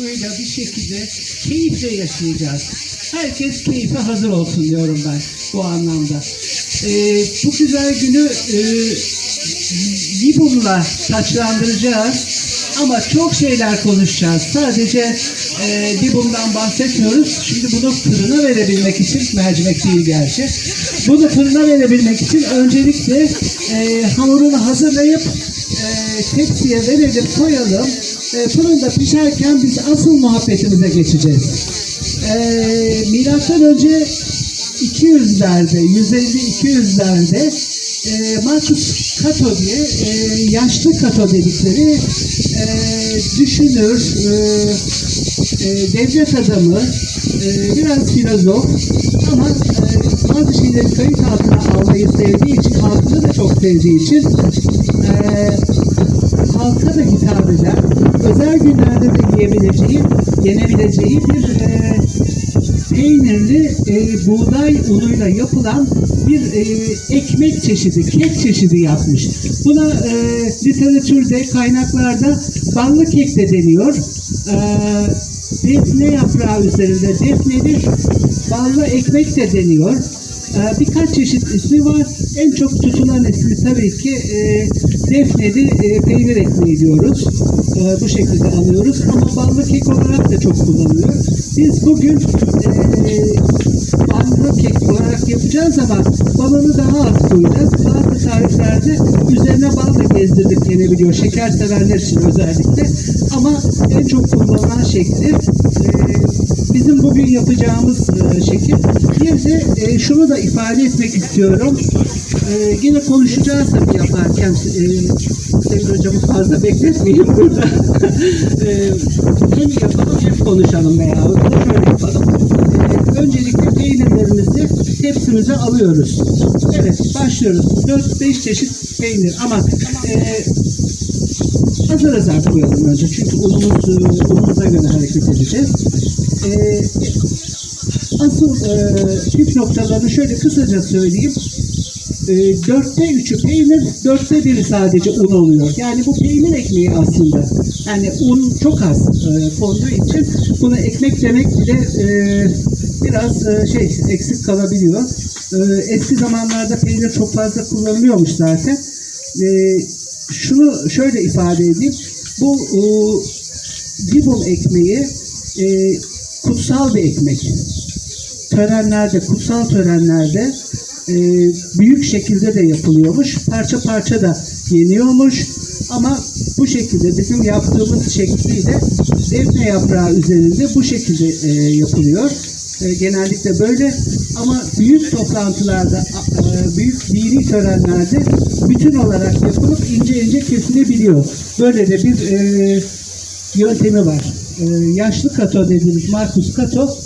tutkuyla bir şekilde keyifle yaşayacağız. Herkes keyfe hazır olsun diyorum ben bu anlamda. Ee, bu güzel günü e, Libum'la taçlandıracağız. Ama çok şeyler konuşacağız. Sadece e, Libum'dan bahsetmiyoruz. Şimdi bunu fırına verebilmek için, mercimek değil gerçi. Bunu fırına verebilmek için öncelikle e, hamurunu hazırlayıp e, tepsiye verelim, koyalım. E, fırında pişerken biz asıl muhabbetimize geçeceğiz. E, milattan önce 200'lerde, 150-200'lerde e, Marcus Cato diye e, yaşlı Cato dedikleri e, düşünür, e, e, devlet adamı, e, biraz filozof ama e, bazı şeyleri kayıt altına almayı sevdiği için, halkını da çok sevdiği için e, halka da hitap eden, özel günlerde de yiyebileceği, yenebileceği bir e, peynirli e, buğday unuyla yapılan bir e, ekmek çeşidi, kek çeşidi yapmış. Buna e, literatürde, kaynaklarda ballı kek de deniyor. E, defne yaprağı üzerinde defneli ballı ekmek de deniyor. E, birkaç çeşit ismi var. En çok tutulan ismi tabii ki e, defneli e, peynir ekmeği diyoruz. E, bu şekilde alıyoruz ama ballı kek olarak da çok kullanılıyor. Biz bugün e, ballı kek olarak yapacağız ama balını daha az koyacağız. Bazı tariflerde üzerine bal da gezdirdik denebiliyor. Şeker severler için özellikle. Ama en çok kullanılan şekli e, bizim bugün yapacağımız e, şekil. Bir de e, şunu da ifade etmek istiyorum. E, yine konuşacağız tabii yaparken. E, Sevgili hocamı fazla bekletmeyeyim burada. e, hem yapalım hem konuşalım veya şöyle yapalım. E, öncelikle peynirlerimizi tepsimize alıyoruz. Evet başlıyoruz. 4-5 çeşit peynir ama e, hazır hazır koyalım önce. Çünkü unumuz, e, unumuza göre hareket edeceğiz. E, asıl e, püf noktalarını şöyle kısaca söyleyeyim. E, dörtte üçü peynir, dörtte biri sadece un oluyor. Yani bu peynir ekmeği aslında. Yani un çok az e, konduğu için buna ekmek demek bile e, biraz e, şey eksik kalabiliyor. E, eski zamanlarda peynir çok fazla kullanılıyormuş zaten. E, şunu şöyle ifade edeyim. Bu e, Dibon ekmeği e, kutsal bir ekmek. Törenlerde, kutsal törenlerde e, büyük şekilde de yapılıyormuş. Parça parça da yeniyormuş. Ama bu şekilde bizim yaptığımız şekliyle defne yaprağı üzerinde bu şekilde e, yapılıyor. E, genellikle böyle ama büyük toplantılarda, e, büyük dini törenlerde bütün olarak yapılıp ince ince kesilebiliyor. Böyle de bir e, yöntemi var. Ee, yaşlı kato dediğimiz Markus Kato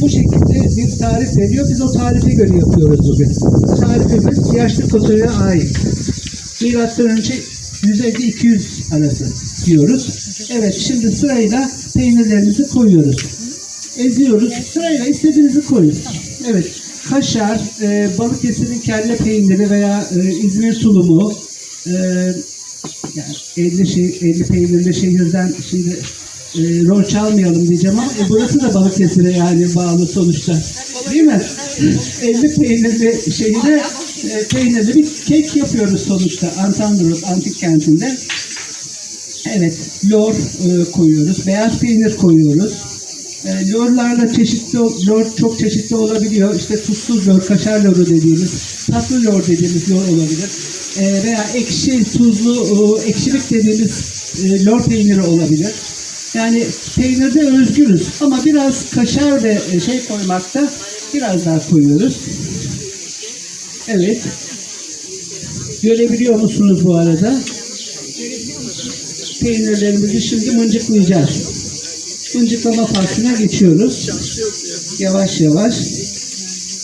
bu şekilde bir tarif veriyor. Biz o tarife göre yapıyoruz bugün. Tarifimiz yaşlı katoya ait. Milattan önce 150-200 arası diyoruz. Evet şimdi sırayla peynirlerimizi koyuyoruz. Eziyoruz. Sırayla istediğinizi koyun. Evet. Kaşar, e, Balıkesir'in kelle peyniri veya e, İzmir tulumu, e, yani 50 şey 50 peynirli şehirden şimdi e, rol çalmayalım diyeceğim ama e, burası da Balıkesir'e yani bağlı sonuçta. Değil mi? 50 peynirli şehire e, peynirli bir kek yapıyoruz sonuçta Antandros antik kentinde. Evet, lor e, koyuyoruz, beyaz peynir koyuyoruz. E, lorlarla çeşitli, lor çok çeşitli olabiliyor. İşte tuzsuz lor, kaşar loru dediğimiz, tatlı lor dediğimiz lor olabilir. E, veya ekşi, tuzlu, ekşilik dediğimiz e, lor peyniri olabilir. Yani peynirde özgürüz ama biraz kaşar ve e, şey koymakta biraz daha koyuyoruz. Evet. Görebiliyor musunuz bu arada? Peynirlerimizi şimdi mıncıklayacağız. Mıncıklama faslına geçiyoruz. Yavaş yavaş.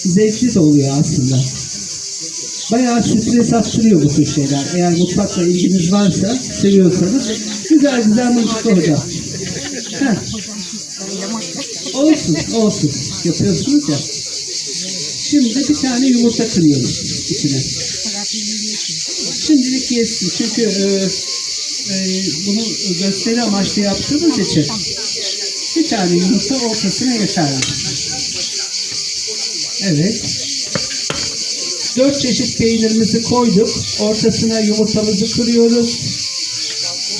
Zevkli de oluyor aslında. Bayağı stres attırıyor bu tür şeyler. Eğer mutfakla ilginiz varsa, seviyorsanız güzel güzel mıncıkla hocam. Heh. Olsun, olsun. Yapıyorsunuz ya. Şimdi bir tane yumurta kırıyoruz içine. Şimdilik yesin. Çünkü e, e, bunu gösteri amaçlı yaptığımız için Bir tane yumurta ortasına yeterli. Evet. Dört çeşit peynirimizi koyduk. Ortasına yumurtamızı kırıyoruz.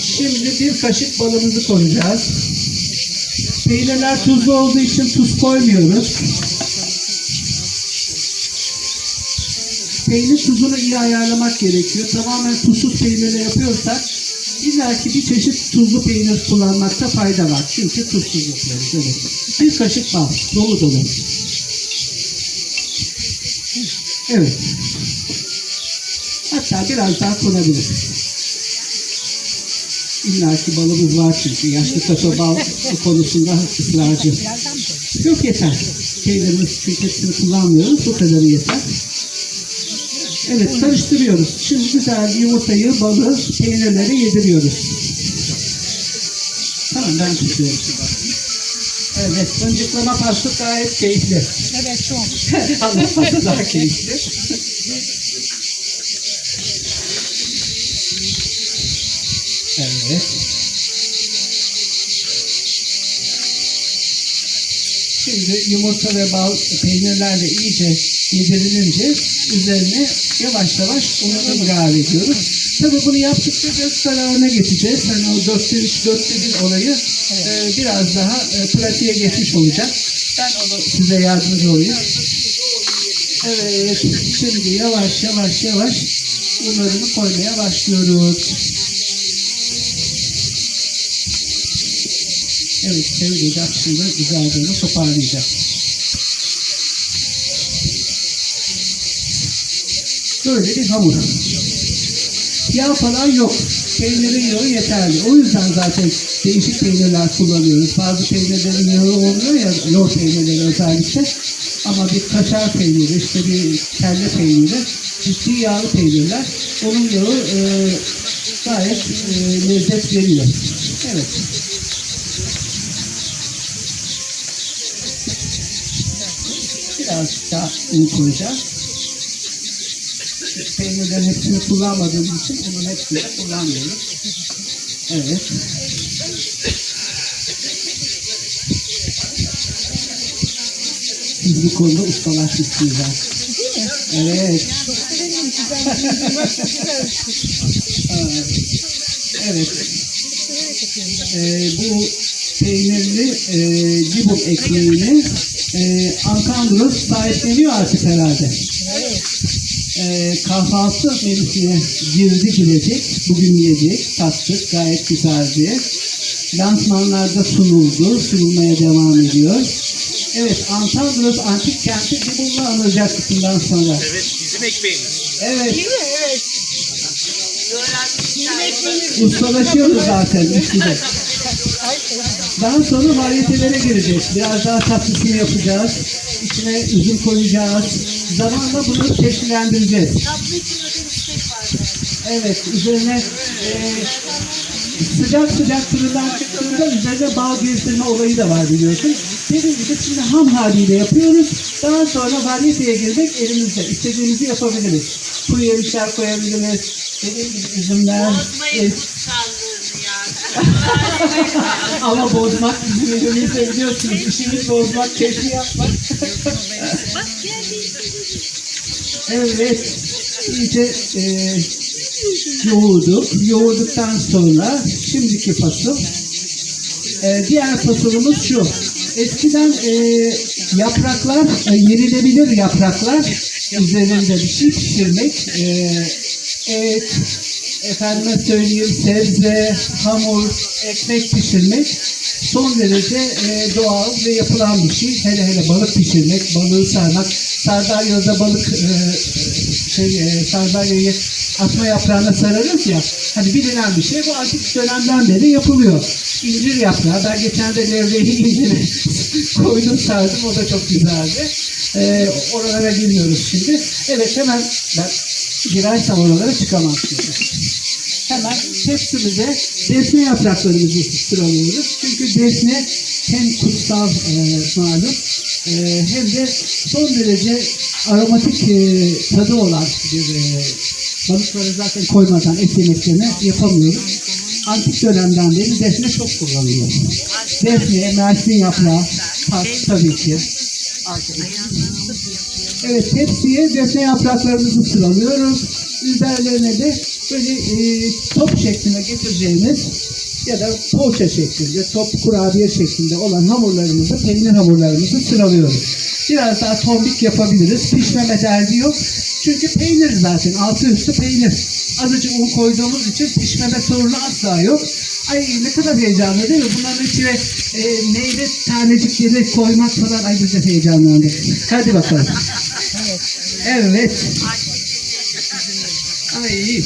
Şimdi bir kaşık balımızı koyacağız. Peynirler tuzlu olduğu için tuz koymuyoruz. Peynir tuzunu iyi ayarlamak gerekiyor. Tamamen tuzsuz peynirle yapıyorsak illaki bir çeşit tuzlu peynir kullanmakta fayda var. Çünkü tuzsuz yapıyoruz. Evet. Bir kaşık bal. Dolu dolu. Evet. Hatta biraz daha konabilir. İlla ki balımız var çünkü. Yaşlı kafa bal konusunda ısrarcı. Yok yeter. Peynirimiz çünkü hepsini kullanmıyoruz. Bu kadarı yeter. Evet karıştırıyoruz. Şimdi güzel yumurtayı, balı, peynirleri yediriyoruz. Tamam ben tutuyorum. Evet, mıncıklama pastı gayet keyifli. Evet çok. Anlatması daha keyifli. Evet. Şimdi yumurta ve bal peynirlerle iyice yedirilince üzerine yavaş yavaş unu ilave ediyoruz. Tabii bunu yaptıkça göz kararına geçeceğiz. Hani o dörtte üç, dörtte bir olayı e, biraz daha e, pratiğe geçmiş olacak. Ben onu size yardımcı olayım. Evet, şimdi yavaş yavaş yavaş unlarını koymaya başlıyoruz. Evet, sevgili şimdi güzelce onu toparlayacak. Böyle bir hamur. Yağ falan yok. Peynirin yağı yeterli. O yüzden zaten değişik peynirler kullanıyoruz. Bazı peynirlerin yağı olmuyor ya, lor peynirleri özellikle. Ama bir kaşar peyniri, işte bir kelle peyniri, ciddi yağlı peynirler. Onun yağı e, gayet e, lezzet veriyor. Evet. Birazcık daha un koyacağız. Peynirlerin hepsini kullanmadığımız için bunun hepsini kullanmıyoruz. Evet. Siz bu konuda ustalaşmışsınız artık. Evet. Evet. Ee, bu peynirli e, cibum ekmeğini e, Ankandros sahipleniyor artık herhalde. Ee, kahvaltı menüsüne girdi girecek. Bugün yiyecek, tattık, gayet güzeldi. Lansmanlarda sunuldu, sunulmaya devam ediyor. Evet, Antandros antik kenti Cibum'la anılacak bundan sonra. Evet, bizim ekmeğimiz. Evet, Değil mi? Evet. ustalaşıyoruz zaten üstüde. Daha sonra varyetelere gireceğiz. Biraz daha tatlısını yapacağız. İçine üzüm koyacağız. Zamanla bunu çeşitlendireceğiz. Evet, üzerine e, sıcak sıcak fırından çıktığında üzerine bal gezdirme olayı da var biliyorsun. Dediğim gibi şimdi ham haliyle yapıyoruz. Daha sonra varyeteye girmek elimizde. İstediğimizi yapabiliriz. Kuru yemişler koyabiliriz. Dediğim gibi üzümler, e, ama bozmak bizim elimizde biliyorsunuz. İşimiz bozmak, keyfi yapmak. evet, iyice e, yoğurduk. Yoğurduktan sonra şimdiki fasıl. E, diğer fasılımız şu. Eskiden e, yapraklar, e, yenilebilir yapraklar üzerinde bir şey pişirmek, e, et, efendime söyleyeyim sebze, hamur, ekmek pişirmek son derece e, doğal ve yapılan bir şey. Hele hele balık pişirmek, balığı sarmak. Sardalya'da balık e, şey, e, sardalyayı atma yaprağına sararız ya. Hani bilinen bir şey. Bu antik dönemden beri yapılıyor. İncir yaprağı. Ben geçen de levreyi inciri koydum sardım. O da çok güzeldi. E, oralara girmiyoruz şimdi. Evet hemen ben girersem oralara çıkamam şimdi hemen tepsimize defne yapraklarımızı sıralıyoruz. Çünkü defne hem kutsal e, malum e, hem de son derece aromatik e, tadı olan bir e, balıkları zaten koymadan et yemeklerine yapamıyoruz. antik dönemden beri defne çok kullanılıyor. Defne, mersin yaprağı, pat tabii ki. Evet, tepsiye defne yapraklarımızı sıralıyoruz. Üzerlerine de böyle e, top şekline getireceğimiz ya da poğaça şeklinde, top kurabiye şeklinde olan hamurlarımızı, peynir hamurlarımızı sıralıyoruz. Biraz daha tombik yapabiliriz. Pişmeme derdi yok. Çünkü peynir zaten. Altı üstü peynir. Azıcık un koyduğumuz için pişmeme sorunu asla yok. Ay ne kadar heyecanlı değil mi? Bunların içine e, meyve tanecikleri koymak falan. Ay biz de heyecanlandık. Hadi bakalım. Evet. Ay.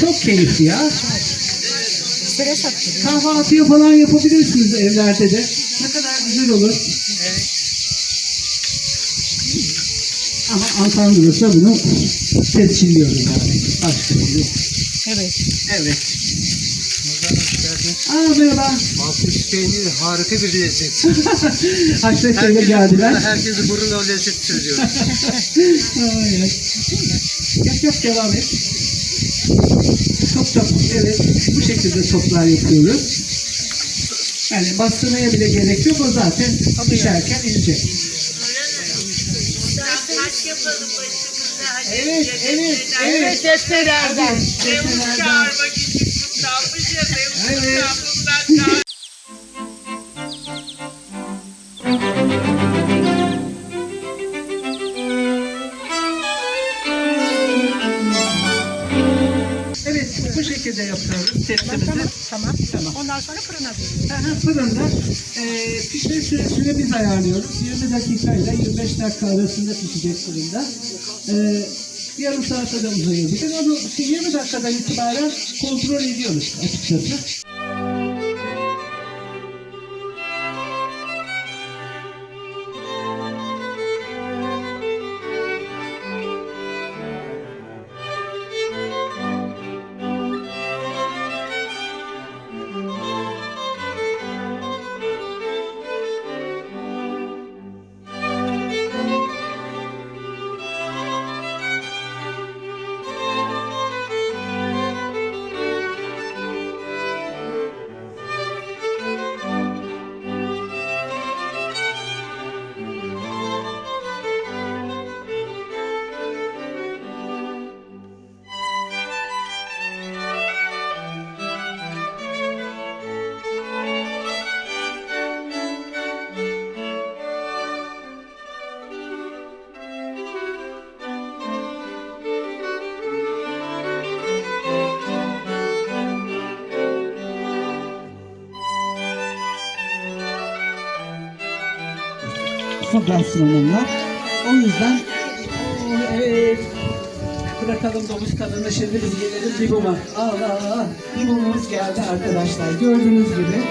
Çok keyifli ya. Stres attırıyor. Kahvaltıya falan yapabilirsiniz evlerde de. Ne kadar güzel olur. Ama Alsandro'sa bunu tescilliyoruz yani. Başka bir yok. Evet. Evet. Aa merhaba. Altmış peynir harika bir lezzet. Haşmet Bey'le geldiler. herkesi burun o lezzet söylüyor. Ay, ay. Yap yap devam et. Top top. Evet. Bu şekilde toplar yapıyoruz. Yani bastırmaya bile gerek yok. O zaten pişerken inecek. Başımıza. Hadi Evet, evet, evet. defterlerden. Mevlüt çağırmak için Evet. bu şekilde yapıyoruz tepsimizi. Tamam. Tamam. Ondan sonra fırına veriyoruz. Fırında e, pişme süresini biz ayarlıyoruz. 20 dakika ile 25 dakika arasında pişecek fırında. E, yarım saate de uzayabilir. Onu 20 dakikadan itibaren kontrol ediyoruz açıkçası. Çok gastronomlar. O yüzden o, evet. Bırakalım domuz kadını şimdi biz gelelim Dibum'a. Allah Allah. Dibum'umuz geldi arkadaşlar. Gördüğünüz gibi